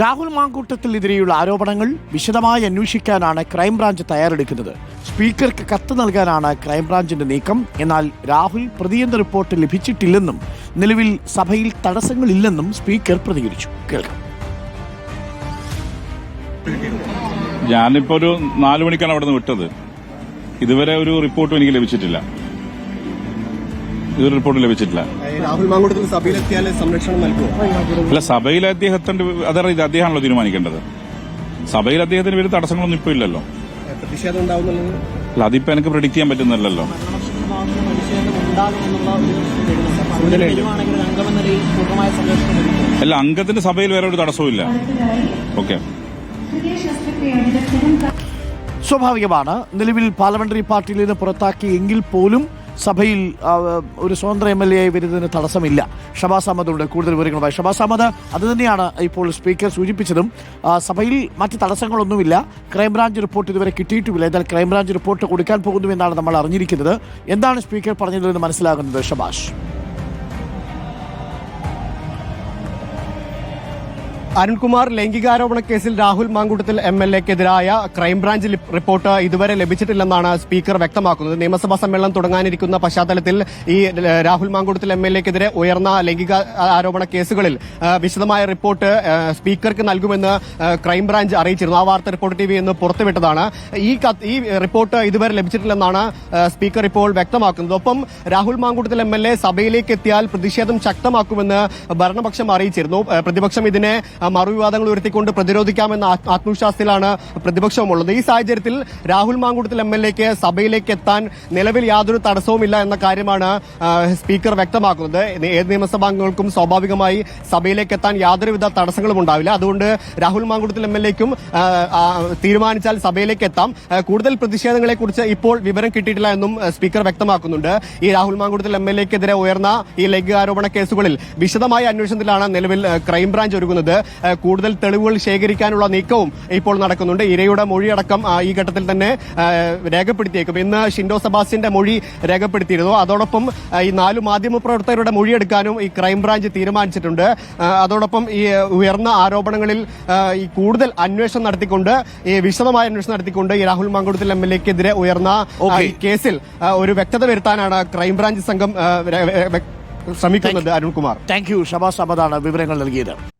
രാഹുൽ മാങ്കൂട്ടത്തിനെതിരെയുള്ള ആരോപണങ്ങൾ വിശദമായി അന്വേഷിക്കാനാണ് ക്രൈംബ്രാഞ്ച് തയ്യാറെടുക്കുന്നത്. സ്പീക്കർക്ക് കത്ത് നൽകാനാണ് ക്രൈംബ്രാഞ്ചിന്റെ നീക്കം. എന്നാൽ രാഹുൽ പ്രതിയെന്ന റിപ്പോർട്ട് ലഭിച്ചിട്ടില്ലെന്നും നിലവിൽ സഭയിൽ തടസ്സങ്ങളില്ലെന്നും സ്പീക്കർ പ്രതികരിച്ചു. കേൾക്കാം. ഞാനിപ്പോ ഒരു നാലു മണിക്കാണ് അവിടെ നിന്ന് വിട്ടത്. ഇതുവരെ ഒരു റിപ്പോർട്ടും എനിക്ക് ലഭിച്ചിട്ടില്ല. ഇതൊരു റിപ്പോർട്ട് ലഭിച്ചിട്ടില്ല. രാഹുൽ മാങ്കൂട്ടത്തിൽ സഭയിലെത്തിയാൽ സംരക്ഷണം നൽകുമോ അല്ല സഭയിൽ അദ്ദേഹത്തിന്റെ അതറിയില്ല അദ്ദേഹമാണല്ലോ തീരുമാനിക്കേണ്ടത്. സഭയിൽ അദ്ദേഹത്തിന് വലിയ തടസ്സങ്ങളൊന്നും ഇപ്പൊ ഇല്ലല്ലോ. പ്രതിഷേധം ഉണ്ടാവുന്നുള്ളത് അല്ല അതിപ്പോ എനിക്ക് പ്രിഡിക്ട് ചെയ്യാൻ പറ്റുന്നില്ലല്ലോ. അല്ല അംഗത്തിന്റെ സഭയിൽ വേറെ ഒരു തടസ്സവും ഇല്ല. ഓക്കെ. സ്വാഭാവികമാണ് നിലവിൽ പാർലമെന്ററി പാർട്ടിയിൽ നിന്ന് പുറത്താക്കി എങ്കിൽ പോലും സഭയിൽ ഒരു സ്വതന്ത്ര എം എൽ എ ആയി വരുന്നതിന് തടസ്സമില്ല. ഷബാസ് അഹമ്മദുണ്ട് കൂടുതൽ വിവരങ്ങളുമായി. ഷബാസ് അഹമ്മദ് അത് തന്നെയാണ് ഇപ്പോൾ സ്പീക്കർ സൂചിപ്പിച്ചതും. സഭയിൽ മറ്റ് തടസ്സങ്ങളൊന്നുമില്ല. ക്രൈംബ്രാഞ്ച് റിപ്പോർട്ട് ഇതുവരെ കിട്ടിയിട്ടുമില്ല. എന്നാൽ ക്രൈംബ്രാഞ്ച് റിപ്പോർട്ട് കൊടുക്കാൻ പോകുന്നു എന്നാണ് നമ്മൾ അറിഞ്ഞിരിക്കുന്നത്. എന്താണ് സ്പീക്കർ പറഞ്ഞതെന്ന് മനസ്സിലാകുന്നത് ഷബാഷ് അരുൺകുമാർ ലൈംഗികാരോപണ കേസിൽ രാഹുൽ മാങ്കൂട്ടത്തിൽ എം എൽ എക്കെതിരായ ക്രൈംബ്രാഞ്ച് റിപ്പോർട്ട് ഇതുവരെ ലഭിച്ചിട്ടില്ലെന്നാണ് സ്പീക്കർ വ്യക്തമാക്കുന്നത്. നിയമസഭാ സമ്മേളനം തുടങ്ങാനിരിക്കുന്ന പശ്ചാത്തലത്തിൽ ഈ രാഹുൽ മാങ്കൂട്ടത്തിൽ എം എൽ എക്കെതിരെ ഉയർന്ന ലൈംഗിക ആരോപണ കേസുകളിൽ വിശദമായ റിപ്പോർട്ട് സ്പീക്കർക്ക് നൽകുമെന്ന് ക്രൈംബ്രാഞ്ച് അറിയിച്ചിരുന്നു. ആ വാർത്ത റിപ്പോർട്ട് ടി വി എന്ന് പുറത്തുവിട്ടതാണ്. ഈ ഈ റിപ്പോർട്ട് ഇതുവരെ ലഭിച്ചിട്ടില്ലെന്നാണ് സ്പീക്കർ ഇപ്പോൾ വ്യക്തമാക്കുന്നത്. ഒപ്പം Rahul Mankoottathil M L A സഭയിലേക്ക് എത്തിയാൽ പ്രതിഷേധം ശക്തമാക്കുമെന്ന് ഭരണപക്ഷം അറിയിച്ചിരുന്നു. പ്രതിപക്ഷം ഇതിനെ മറുവിവാദങ്ങൾ ഉയർത്തിക്കൊണ്ട് പ്രതിരോധിക്കാമെന്ന ആത്മ- ആത്മവിശ്വാസത്തിലാണ് പ്രതിപക്ഷമുള്ളത് ഈ സാഹചര്യത്തിൽ രാഹുൽ മാങ്കൂട്ടത്തിൽ എം എൽ എക്ക് സഭയിലേക്ക് എത്താൻ നിലവിൽ യാതൊരു തടസ്സവുമില്ല എന്ന കാര്യമാണ് സ്പീക്കർ വ്യക്തമാക്കുന്നത്. ഏത് നിയമസഭാംഗങ്ങൾക്കും സ്വാഭാവികമായി സഭയിലേക്ക് എത്താൻ യാതൊരുവിധ തടസ്സങ്ങളും ഉണ്ടാവില്ല. അതുകൊണ്ട് രാഹുൽ മാങ്കൂട്ടത്തിൽ എം എൽ എക്കും തീരുമാനിച്ചാൽ സഭയിലേക്ക് എത്താം. കൂടുതൽ പ്രതിഷേധങ്ങളെ കുറിച്ച് ഇപ്പോൾ വിവരം കിട്ടിയിട്ടില്ല എന്നും സ്പീക്കർ വ്യക്തമാക്കുന്നുണ്ട്. ഈ രാഹുൽ മാങ്കൂട്ടത്തിൽ എം എൽ എക്കെതിരെ ഉയർന്ന ഈ ലൈംഗികാരോപണ കേസുകളിൽ വിശദമായ അന്വേഷണത്തിലാണ് നിലവിൽ ക്രൈംബ്രാഞ്ച് ഒരുങ്ങുന്നത്. കൂടുതൽ തെളിവുകൾ ശേഖരിക്കാനുള്ള നീക്കവും ഇപ്പോൾ നടക്കുന്നുണ്ട്. ഇരയുടെ മൊഴിയടക്കം ഈ ഘട്ടത്തിൽ തന്നെ രേഖപ്പെടുത്തിയേക്കും. ഇന്ന് ഷിൻഡോ സബാസിന്റെ മൊഴി രേഖപ്പെടുത്തിയിരുന്നു. അതോടൊപ്പം ഈ നാലു മാധ്യമപ്രവർത്തകരുടെ മൊഴിയെടുക്കാനും ഈ ക്രൈംബ്രാഞ്ച് തീരുമാനിച്ചിട്ടുണ്ട്. അതോടൊപ്പം ഈ ഉയർന്ന ആരോപണങ്ങളിൽ ഈ കൂടുതൽ അന്വേഷണം നടത്തിക്കൊണ്ട് ഈ വിശദമായ അന്വേഷണം നടത്തിക്കൊണ്ട് ഈ രാഹുൽ മാങ്കുടത്തിൽ എം എൽ എക്കെതിരെ ഉയർന്ന കേസിൽ ഒരു വ്യക്തത വരുത്താനാണ് ക്രൈംബ്രാഞ്ച് സംഘം ശ്രമിക്കുന്നത് അരുൺകുമാർ. താങ്ക് യു ഷബാസ് അഹമ്മദാണ് വിവരങ്ങൾ നൽകിയത്.